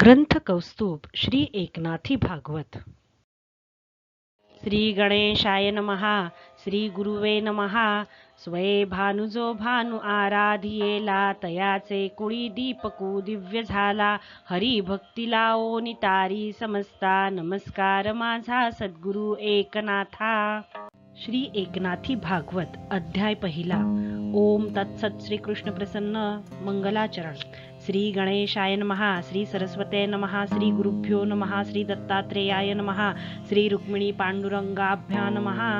ग्रंथ कौस्तुभ श्री एकनाथी भागवत. श्री गणेशाय नमहा श्री गुरुवे नमहा स्वये भानुजो भानु आराधियेला तयाचे कुळी दीपकू दिव्य झाला हरी भक्तीला ओ नितारी समस्ता नमस्कार माझा सद्गुरु एकनाथा. श्री एकनाथी भागवत अध्याय पहिला. ओम तत्सत श्री कृष्ण प्रसन्न मंगलाचरण. श्री गणेशाय नमहा श्री सरस्वते नमहा श्री गुरुभ्यो नमहा श्री दत्तात्रेयाय नमहा श्री रुक्मिणी पांडुरंगाभ्या नमहा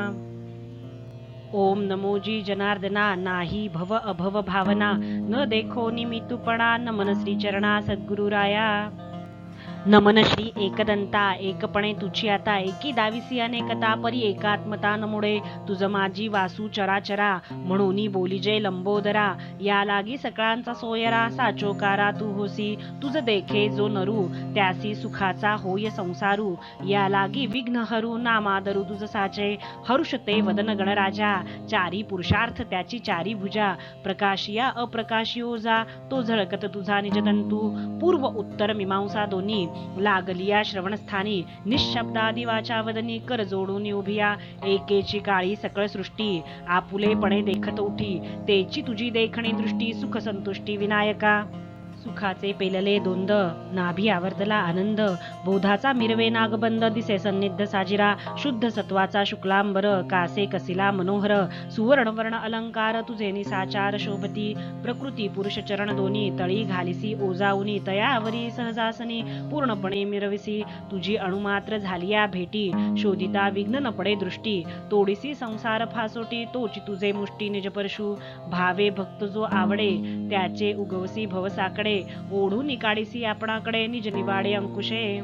ओम नमोजी जनार्दना नाही भव अभव भावना न देखो निमितुपणा न श्री चरणा सद्गुरुराया। नमन श्री एकदंता एकपणे तुझी आता एकी दाविसी अनेकता परी एकात्मता नमुळे तुझ माझी वासू चराचरा म्हणून बोली जे लंबोदरा. या लागी सकाळांचा सोयरा साचोकारा तू होसी तुझ देखे जो नरू त्यासी सुखाचा होय संसारू. या लागी विघ्न हरू नामादरू तुझ साचे हरुष ते वदन गणराजा चारी पुरुषार्थ त्याची चारी भुजा प्रकाशिया अप्रकाशियोजा तो झळकत तुझा निजतंतू. पूर्व उत्तर मीमांसा दोन्ही लागलिया श्रवणस्थानी. निशब्दादी वाचावदनी कर जोडून उभिया. एकेची काळी सकळ सृष्टी. आपुलेपणे देखत उठी. तेची तुझी देखणी दृष्टी सुख संतुष्टी विनायका. सुखाचे पेलले दोंद नाभी आवर्तला आनंद. बोधाचा मिरवे नागबंद दिसे सन्निध साजिरा. शुद्ध सत्वाचा शुक्लांबर. कासे कसिला मनोहर. सुवर्णवर्ण अलंकार तुझे निसाचार शोभती. प्रकृती पुरुष चरण दोन्ही. तळी घालिसी ओजाऊनी तयावरी सहजासनी. पूर्णपणे मिरविसी. तुझी अणुमात्र झालिया भेटी. शोधिता विघ्न न पडे दृष्टी. तोडीसी संसार फासोटी. तोची तुझे मुष्टी निजपरशु. भावे भक्त जो आवडे त्याचे उगवसी भवसाकडे. આપણે ઓળું નીકાળીસી આપણા એની નિજ નિવાડે અંકુશે.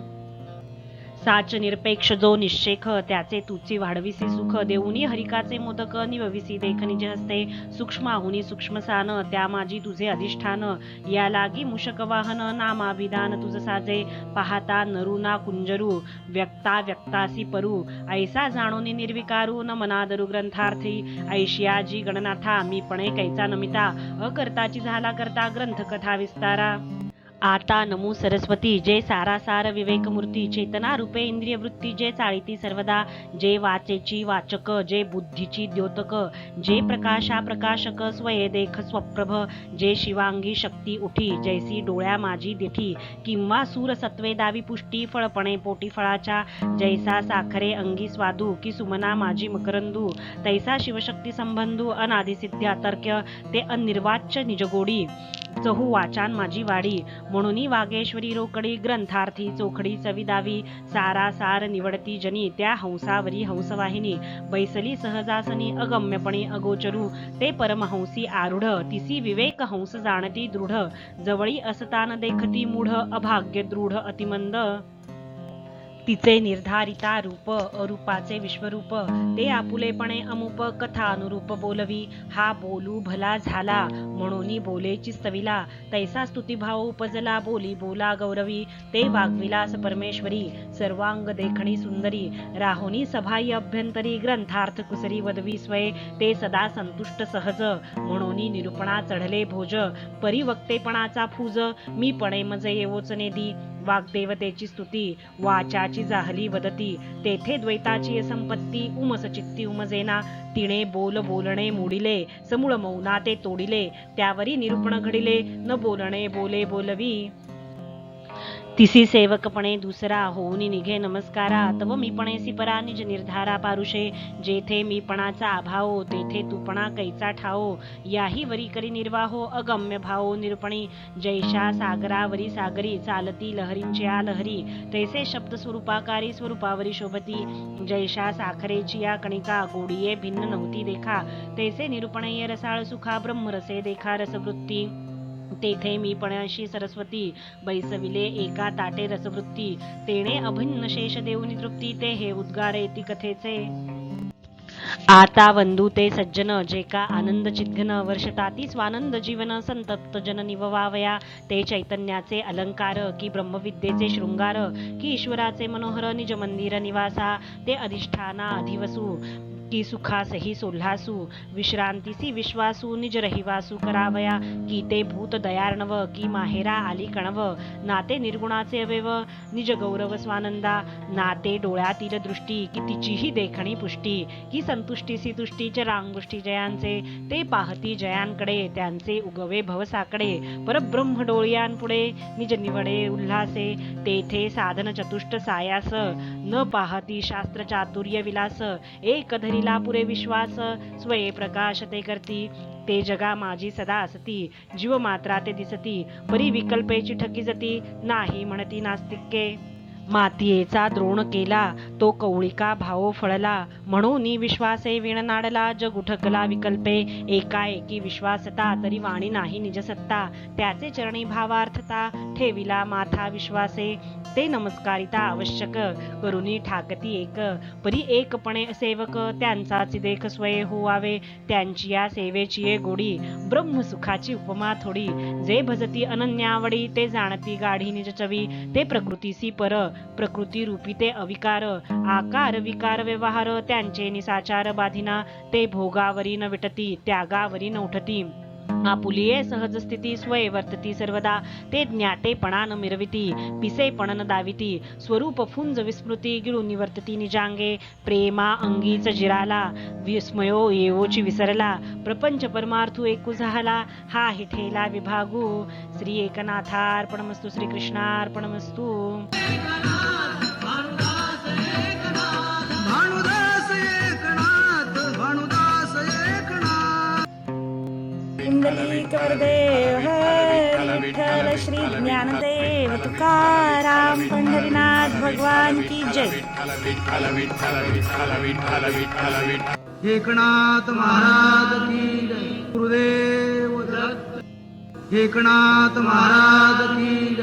साच निरपेक्ष जो निश्चेख त्याचे तुची वाढविसी सुख देऊनी हरिकाचे मोदक निवविसी देखनी जे हस्ते सूक्ष्माहुनी सूक्ष्मसान त्या माझी तुझे अधिष्ठान. या लागी मुषकवाहन नामाभिधान तुझ साजे. पाहता नरुना कुंजरू व्यक्ता व्यक्तासी परू. ऐसा जाणूनी निर्विकारू न मनादरू ग्रंथार्थी ऐशियाजी गणनाथा मी पणे कैचा नमिता. अकर्ताची झाला करता ग्रंथ कथा विस्तारा. आता नमू सरस्वती जे सारासार विवेकमूर्ती चेतना रूपे इंद्रिय वृत्ती जे चाळीती सर्वदा जे वाचेची वाचक जे बुद्धीची द्योतक जे प्रकाशा प्रकाशक स्वये देख स्वप्रभ जे शिवांगी शक्ती उठी जैसी डोळ्या माझी देठी किंवा सूरसत्वे दावी पुष्टी फळपणे पोटी फळाच्या जैसा साखरे अंगी स्वादू की सुमना माझी मकरंदू तैसा शिवशक्ती संबंधू अनादिसिद्ध्या तर्क्य ते अनिर्वाच्य निजगोडी. चहू वाचान माझी वाडी. म्हणून वागेश्वरी रोकडी ग्रंथार्थी चोखडी चविदावी सारा सार निवडती जनी त्या हंसावरी हंसवाहिनी. बैसली सहजासनी अगम्यपणे अगोचरू. ते परमहंसी आरूढ तिसी विवेक हंस जाणती दृढ. जवळी असतान देखती मूढ अभाग्य दृढ अतिमंद. तिचे निर्धारिता रूप अरूपाचे विश्वरूप ते आपुलेपणे अमुप कथा अनुरूप बोलवी. हा बोलू भला झाला म्हणून बोलेची स्तविला तैसा स्तुतिभाव उपजला बोली बोला गौरवी. ते वाग्विलास परमेश्वरी सर्वांग देखणी सुंदरी. राहुनी सभाई अभ्यंतरी ग्रंथार्थ कुसरी वदवी स्वय. ते सदा संतुष्ट सहज म्हणून निरूपणा चढले भोज. परिवक्तेपणाचा फूज मी पणे मजे येवोच नेदी. वाग्देवतेची स्तुती वाचाची जाहली वदती तेथे द्वैताची संपत्ती उमस चित्ती उमजेना तिने बोल बोलणे मोडिले समूळ मौना ते तोडिले त्यावरी निरूपण घडिले न बोलणे बोले बोलवी. तिसी सेवकपणे दुसरा होऊन निघे नमस्कारा. तव मीपणेसी परा निज निर्धारा पारुषे जेथे मीपणाचा अभाव तेथे तुपणा कैचा ठाओ याही वरी करी निर्वाहो अगम्य भावो निरपणी. जैशा सागरावरी सागरी चालती लहरींची आ लहरी. तैसे शब्द स्वरूपाकारी स्वरूपावरी शोभती. जैशा साखरेची या कणिका गोडिये भिन्न नव्हती देखा. तैसे निरूपणे रसाळ सुखा ब्रह्मरसे देखा रसवृत्ती. तेथे मी पणाशी सरस्वती बैसविले एका ताटे रसवृत्ती. तेणे अभिन्न शेष देऊनी तृप्ती ते हे उद्गारे ती कथेचे. आता वंदू ते सज्जन जे का आनंद चिद्घन वर्षताती स्वानंद जीवन संतप्त जन निववावया. ते चैतन्याचे अलंकार की ब्रह्मविद्येचे शृंगार की ईश्वराचे मनोहर निज मंदिर निवासा. ते अधिष्ठाना अधिवसू. की सुखासही सोल्हासू विश्रांतीसी विश्वासू निज रहिवासू करावया की ते भूत दयार्णव की माहेरा आली कणव नाते निर्गुणाचे अवेव निज गौरव स्वानंदा नाते डोळ्यातील दृष्टी की तिचीही देखणी पुष्टी की संतुष्टीसी तुष्टीचे रांगुष्टी जयांचे ते पाहती जयांकडे त्यांचे उगवे भवसाकडे परब्रह्म डोळ्यांपुढे निज निवडे उल्हासे तेथे साधन चतुष्ट सायास न पाहती शास्त्र चातुर्य विलास एक धरिला पुरे विश्वास स्वये प्रकाश ते करती. ते जगा माझी सदा असती. जीव मात्रा ते दिसती. परी विकल्पेची ठकी जती. नाही म्हणती नास्तिके. मातीयेचा द्रोण केला तो कवळिका भाव फळला. म्हणून विश्वासे विण नाडला जग उठकला विकल्पे. एकाएकी विश्वासता तरी वाणी नाही निजसत्ता. त्याचे चरणी भावार्थता ठेविला माथा विश्वासे. ते नमस्कारिता आवश्यक करुणी ठाकती एक. परी एकपणे सेवक त्यांचाच देख स्वय होवावे. त्यांची या सेवेची ये गोडी ब्रह्मसुखाची उपमा थोडी. जे भजती अनन्यावडी ते जाणती गाढी निज चवी ते प्रकृतीसी पर प्रकृती रूपी ते अविकार आकार विकार व्यवहार त्यांचे निसाचार बाधिना ते भोगावरी न विटती त्यागावरी न उठती. आपुलिये सहजस्थिती स्थिती वर्तती सर्वदा. ते ज्ञातेपणान मिरविती पिसेपणन न दाविती. स्वरूप फुंज विस्मृती गिळून निवर्तती निजांगे. प्रेमा अंगीच जिराला विस्मयो येवोची विसरला. प्रपंच परमार्थू एकू झाला हा हिठेला विभागू. श्री एकनाथार्पणमस्तू श्रीकृष्णार्पणमस्तू इंद्रलिक हर विठ्ठल श्री ज्ञानदेव तुकाराम पंढरीनाथ भगवान की जय. एकनाथ महाराज की जय. गुरुदेव एकनाथ महाराज की